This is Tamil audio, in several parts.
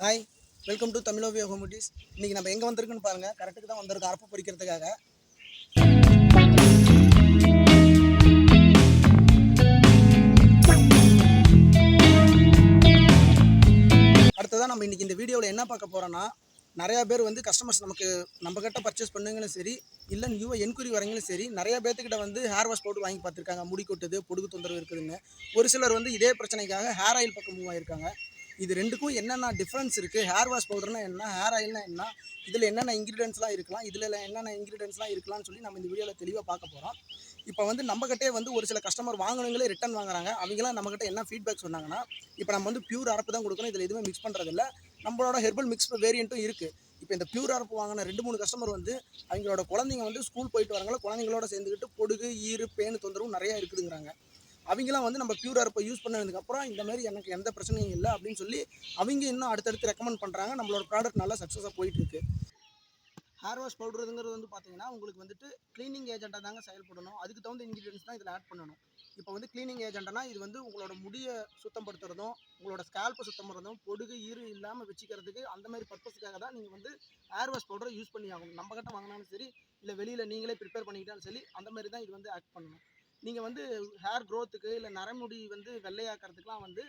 ஹாய் வெல்கம் டு தமிழோவிய ஹோமோட்டிஸ் இன்னைக்கு நம்ம எங்கே வந்திருக்குன்னு பாருங்க. கரெக்டுக்கு தான் வந்திருக்கோம் அரப்பு பறிக்கிறதுக்காக. என்ன பார்க்க போறோம்னா நிறையா பேர் வந்து கஸ்டமர்ஸ் நமக்கு நம்ம கிட்டே பர்ச்சேஸ் பண்ணுங்களும் சரி இல்லை நியூவாக என்கொயரி வரங்களும் சரி நிறைய பேர்த்துக்கிட்ட வந்து ஹேர் வாஷ் போட்டு வாங்கி பார்த்துருக்காங்க. முடி கொட்டுது பொடுகு தொந்தரவு இருக்குதுன்னு. ஒரு சிலர் வந்து இதே பிரச்சனைக்காக ஹேர் ஆயில் பக்கம் மூவ் ஆயிருக்காங்க. இது ரெண்டுக்கும் என்னென்ன டிஃப்ரென்ஸ் இருக்குது ஹேர் வாஷ் பவுடர்னா என்ன? ஹேர் ஆயில்னா என்ன? இதில் என்னென்ன இன்க்ரீடியன்ஸ்லாம் இருக்கலாம்? இதில் என்னென்ன இன்க்ரீடியன்ஸ்லாம் இருக்கலாம்னு சொல்லி நம்ம இந்த வீடியோவில் தெளிவாக பார்க்க போகிறோம் இப்போ வந்து நம்மக்கிட்டே வந்து ஒரு சில கஸ்டமர் வாங்கினவங்களே ரிட்டன் வாங்குறாங்க. அவங்களாம் நம்மக்கிட்ட என்ன ஃபீட்பேக் சொன்னாங்கன்னா இப்போ நம்ம வந்து பியூர் அரப்பு தான் கொடுக்கணும். இதில் எதுவுமே மிக்ஸ் பண்ணுறதில்ல நம்மளோட ஹெர்பல் மிக்ஸ் வேரியண்ட்டும் இருக்குது இப்போ இந்த பியூர் அரப்பு வாங்கின ரெண்டு மூணு கஸ்டமர் வந்து அவங்களோட குழந்தைங்க வந்து ஸ்கூல் போயிட்டு வராங்களா குழந்தைங்களோட சேர்ந்துக்கிட்டு பொடுகு ஈறு பேனு தொந்தரவும் நிறையா இருக்குதுங்கிறாங்க. அவங்களாம் வந்து நம்ம பியூர் அரப்பை யூஸ் பண்ணதுக்கப்புறம் இந்த மாதிரி எனக்கு எந்த பிரச்சனையும் இல்லை அப்படின்னு சொல்லி அவங்க இன்னும் அடுத்தடுத்து ரெக்கமெண்ட் பண்ணுறாங்க நம்மளோட ப்ராடக்ட் நல்லா சக்ஸஸாக போயிட்டுருக்கு ஹேர் வாஷ் பவுடருங்கிறது வந்து பார்த்தீங்கன்னா உங்களுக்கு வந்துட்டு க்ளீனிங் ஏஜென்ட்டாக தாங்க செயல்படணும். அதுக்கு தகுந்த இன்க்ரீடியன்ஸ் தான் இதில் ஆட் பண்ணணும். இப்போ வந்து க்ளீனிங் ஏஜென்ட்னா இது வந்து உங்களோட முடியை சுத்தப்படுத்துறதும் உங்களோட ஸ்கேல்ப்பை சுத்தம் பண்ணுறதும் பொடுகு ஈறு இல்லாமல் வச்சுக்கிறதுக்கு அந்த மாதிரி பர்பஸ்க்காக தான் நீங்கள் வந்து ஹேர் வாஷ் பவுடரை யூஸ் பண்ணி ஆகணும். நம்ம கிட்ட வாங்கினாலும் சரி இல்லை வெளியில் நீங்களே ப்ரிப்பேர் பண்ணிக்கிட்டாலும் சரி அந்த மாதிரி தான் இது வந்து ஆக்ட் பண்ணணும். நீங்கள் வந்து ஹேர் க்ரோத்துக்கு இல்லை நரமுடி வந்து வெள்ளையாக்கிறதுக்குலாம் வந்து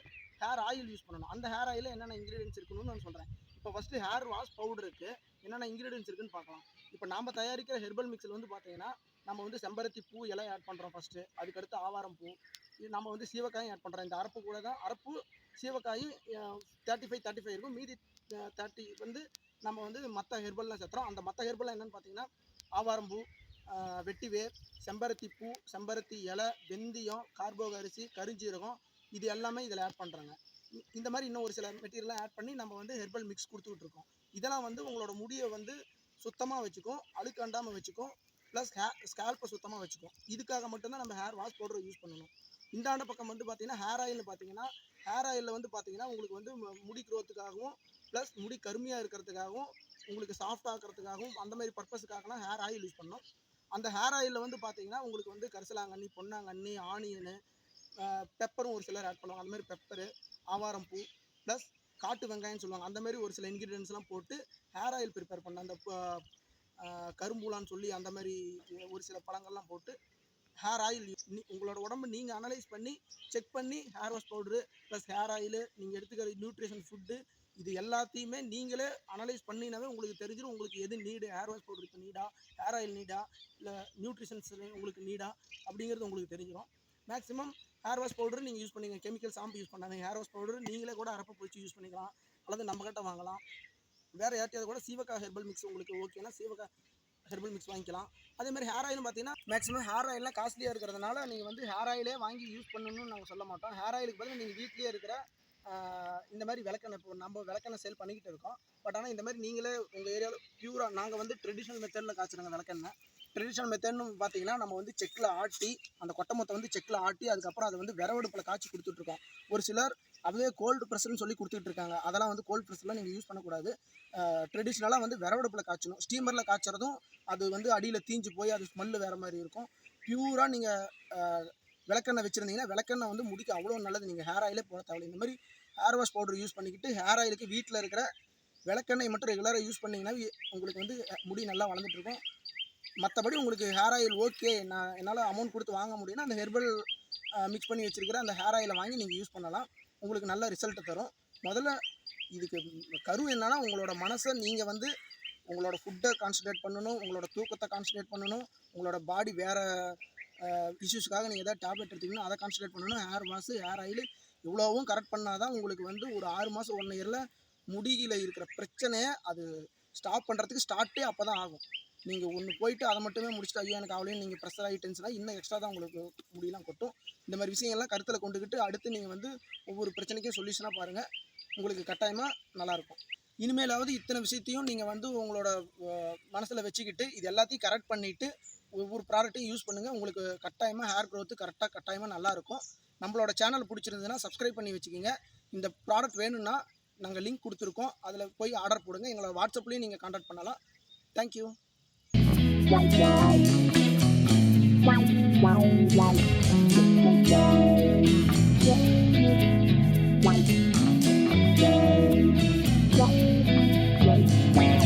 ஹேர் ஆயில் யூஸ் பண்ணணும். அந்த ஹேர் ஆயிலில் என்னென்ன இன்க்ரீடியன்ஸ் இருக்கணும்னு நான் சொல்கிறேன் இப்போ ஃபஸ்ட்டு ஹேர் வாஷ் பவுடருக்கு என்னென்ன இன்க்ரீடியன்ஸ் இருக்குன்னு பார்க்கலாம். இப்போ நாம் தயாரிக்கிற ஹெர்பல் மிக்ஸில் வந்து பார்த்தீங்கன்னா நம்ம வந்து செம்பருத்தி பூ இலை ஆட் பண்ணுறோம் ஃபஸ்ட்டு அதுக்கடுத்து ஆவாரம் பூ. இது நம்ம வந்து சீவக்காயும் ஆட் பண்ணுறோம் இந்த அரப்பு கூட தான். அரப்பு சீவக்காயும் தேர்ட்டி ஃபைவ் தேர்ட்டி ஃபைவ் இருக்கும். மீதி தேர்ட்டி வந்து நம்ம வந்து மற்ற ஹெர்பல்லாம் சேர்த்துறோம். அந்த மற்ற ஹெர்பல்லாம் என்னென்னு பார்த்தீங்கன்னா ஆவாரம் பூ வெட்டிவேர் செம்பருத்தி பூ செம்பருத்தி இலை வெந்தயம் கார்போக அரிசி கருஞ்சீரகம் இது எல்லாமே இதில் ஆட் பண்ணுறாங்க இந்த மாதிரி இன்னும் ஒரு சில மெட்டீரியலாம் ஆட் பண்ணி நம்ம வந்து ஹெர்பல் மிக்ஸ் கொடுத்துக்கிட்டு இருக்கோம். இதெல்லாம் வந்து உங்களோட முடியை வந்து சுத்தமாக வச்சுக்கும் அழுக்கு அண்டாமல் வச்சுக்கும் ப்ளஸ் ஹேர் ஸ்கேல்ப்பை சுத்தமாக வச்சுக்கும். இதுக்காக மட்டும்தான் நம்ம ஹேர் வாஷ் பவுடர் யூஸ் பண்ணணும். இந்தாண்ட பக்கம் வந்து பார்த்தீங்கன்னா ஹேர் ஆயில் பார்த்தீங்கன்னா ஹேர் ஆயிலில் வந்து பார்த்தீங்கன்னா உங்களுக்கு வந்து முடி க்ரோத்துக்காகவும் ப்ளஸ் முடி கருமையாக இருக்கிறதுக்காகவும் உங்களுக்கு சாஃப்ட் ஆக்கிறதுக்காகவும் அந்த மாதிரி பர்பஸுக்காகலாம் ஹேர் ஆயில் யூஸ் பண்ணணும். அந்த ஹேர் ஆயிலில் வந்து பார்த்தீங்கன்னா உங்களுக்கு வந்து கரிசலாங்கண்ணி பொன்னாங்கண்ணி ஆனியனு பெப்பரும் ஒரு சிலர் ஆட் பண்ணுவாங்க. அந்த மாதிரி பெப்பரு ஆவாரம் பூ ப்ளஸ் காட்டு வெங்காயம்னு சொல்லுவாங்க. அந்த மாதிரி ஒரு சில இன்க்ரீடியன்ஸ்லாம் போட்டு ஹேர் ஆயில் ப்ரிப்பேர் பண்ண அந்த கரும்பூலான்னு சொல்லி அந்த மாதிரி ஒரு சில பழங்கள்லாம் போட்டு ஹேர் ஆயில் உங்களோட உடம்பு நீங்கள் அனலைஸ் பண்ணி செக் பண்ணி hair wash powder plus hair oil நீங்கள் எடுத்துக்கிற நியூட்ரிஷன் ஃபுட்டு இது எல்லாத்தையுமே நீங்களே அனலைஸ் பண்ணினாவே உங்களுக்கு தெரிஞ்சிடும் உங்களுக்கு எது நீடு ஹேர் வாஷ் பவுடர் இப்போ நீடா ஹேர் ஆயில் நீடா இல்லை நியூட்ரிஷன்ஸ் உங்களுக்கு நீடா அப்படிங்கிறது உங்களுக்கு தெரிஞ்சிடும் மேக்ஸிமம் ஹேர் வாஷ் பவுடர் நீங்கள் யூஸ் பண்ணிங்க கெமிக்கல் சாம்பு யூஸ் பண்ணாங்க ஹேர் வாஷ் பவுடர் நீங்களே கூட அரப்பை போச்சு யூஸ் பண்ணிக்கலாம். அல்லது நம்மக்கிட்ட வாங்கலாம். வேறு யார்ட்டையாவது கூட சீவக்கா ஹெர்பல் மிக்ஸ் உங்களுக்கு ஓகேனா சீவக்கா ஹெர்பல் மிக்ஸ் வாங்கிக்கலாம். அதே மாதிரி ஹேர் ஆயிலும் பார்த்தீங்கன்னா மேக்ஸிமம் ஹேர் ஆயில்லாம் காஸ்ட்லியாக இருக்கிறதுனால நீங்கள் வந்து ஹேர் ஆயிலே வாங்கி யூஸ் பண்ணணும்னு நாங்கள் சொல்ல மாட்டோம். ஹேர் ஆயிலுக்கு பதில் நீங்கள் வீட்லேயே இருக்கிற இந்த மாதிரி விளக்கெண்ணெய் இப்போ நம்ம விளக்கெண்ணெய் சேல் பண்ணிக்கிட்டு இருக்கோம். பட் ஆனால் இந்த மாதிரி நீங்களே உங்கள் ஏரியாவில் பியூராக நாங்கள் வந்து ட்ரெடிஷ்னல் மெத்தடில் காய்ச்சிருங்க விளக்கெண்ணெய். ட்ரெடிஷ்னல் மெத்தட்னு பார்த்தீங்கன்னா நம்ம வந்து செக்கில் ஆட்டி அந்த கொட்டை மொத்தம் வந்து செக்கில் ஆட்டி அதுக்கப்புறம் அதை வந்து விரவடுப்பில் காய்ச்சி கொடுத்துட்ருக்கோம் ஒரு சிலர் அதுவே கோல்டு ப்ரெஸ்ன்னு சொல்லி கொடுத்துட்டு இருக்காங்க. அதெல்லாம் வந்து கோல்டு ப்ரெஸ்லாம் நீங்கள் யூஸ் பண்ணக்கூடாது. ட்ரெடிஷ்னலாக வந்து விரவடுப்பில் காய்ச்சணும். ஸ்டீமரில் காய்ச்சறதும் அது வந்து அடியில் தீஞ்சு போய் அது ஸ்மெல்லு வேறு மாதிரி இருக்கும். பியூராக நீங்கள் விளக்கெண்ணெய் வச்சுருந்தீங்கன்னா விளக்கெண்ணெய் வந்து முடிக்க அவ்வளோ நல்லது. நீங்கள் ஹேர் ஆயிலே போட தேவையில்லை. இந்த மாதிரி ஹேர் வாஷ் பவுடர் யூஸ் பண்ணிக்கிட்டு ஹேர் ஆயிலுக்கு வீட்டில் இருக்கிற விளக்கெண்ணெய் மட்டும் ரெகுலராக யூஸ் பண்ணிங்கன்னா உங்களுக்கு வந்து முடி நல்லா வளர்ந்துட்டுருக்கும் மற்றபடி உங்களுக்கு ஹேர் ஆயில் ஓகே நான் என்னால் அமௌண்ட் கொடுத்து வாங்க முடியும்னா அந்த ஹெர்பல் மிக்ஸ் பண்ணி வச்சுருக்கிற அந்த ஹேர் ஆயிலை வாங்கி நீங்கள் யூஸ் பண்ணலாம். உங்களுக்கு நல்ல ரிசல்ட்டு தரும். முதல்ல இதுக்கு கரு என்னென்னா உங்களோட மனசை நீங்கள் வந்து உங்களோட ஃபுட்டை கான்சன்ட்ரேட் பண்ணணும் உங்களோட தூக்கத்தை கான்சன்ட்ரேட் பண்ணணும் உங்களோட பாடி வேறு இஷ்யூஸ்க்காக நீங்கள் எதாவது டேப்லெட் எடுத்தீங்கன்னா அதை கான்சன்ட்ரேட் பண்ணணும். ஹேர் வாஷு ஹேர் ஆயில் இவ்வளோவும் கரெக்ட் பண்ணால் தான் உங்களுக்கு வந்து ஒரு ஆறு மாதம் ஒன் இயரில் முடியில் இருக்கிற பிரச்சனையை அது ஸ்டாப் பண்ணுறதுக்கு ஸ்டார்ட்டே அப்போ தான் ஆகும். நீங்கள் ஒன்று போயிட்டு அதை மட்டுமே முடிச்சுட்டு ஐயோ எனக்கு அவளையும் நீங்கள் ப்ரெஷர் ஆகி இன்னும் எக்ஸ்ட்ரா தான் உங்களுக்கு முடியெல்லாம் கொட்டும். இந்த மாதிரி விஷயங்கள்லாம் கருத்தில் கொண்டுக்கிட்டு அடுத்து நீங்கள் வந்து ஒவ்வொரு பிரச்சனைக்கும் சொல்யூஷனாக பாருங்கள் உங்களுக்கு கட்டாயமாக நல்லாயிருக்கும் இனிமேலாவது இத்தனை விஷயத்தையும் நீங்கள் வந்து உங்களோட மனசில் வச்சுக்கிட்டு இது எல்லாத்தையும் கரெக்ட் பண்ணிவிட்டு ஒவ்வொரு ப்ராடக்ட்டையும் யூஸ் பண்ணுங்கள் உங்களுக்கு கட்டாயமாக ஹேர் க்ரோத்து கரெக்டாக கட்டாயமாக நல்லாயிருக்கும் நம்மளோட சேனல் பிடிச்சிருந்ததுன்னா சப்ஸ்கிரைப் பண்ணி வச்சுக்கோங்க. இந்த ப்ராடக்ட் வேணும்னா நாங்கள் லிங்க் கொடுத்துருக்கோம். அதில் போய் ஆர்டர் போடுங்க. எங்களை வாட்ஸ்அப்லேயும் நீங்கள் கான்டாக்ட் பண்ணலாம். Thank you Wow, wow, wow.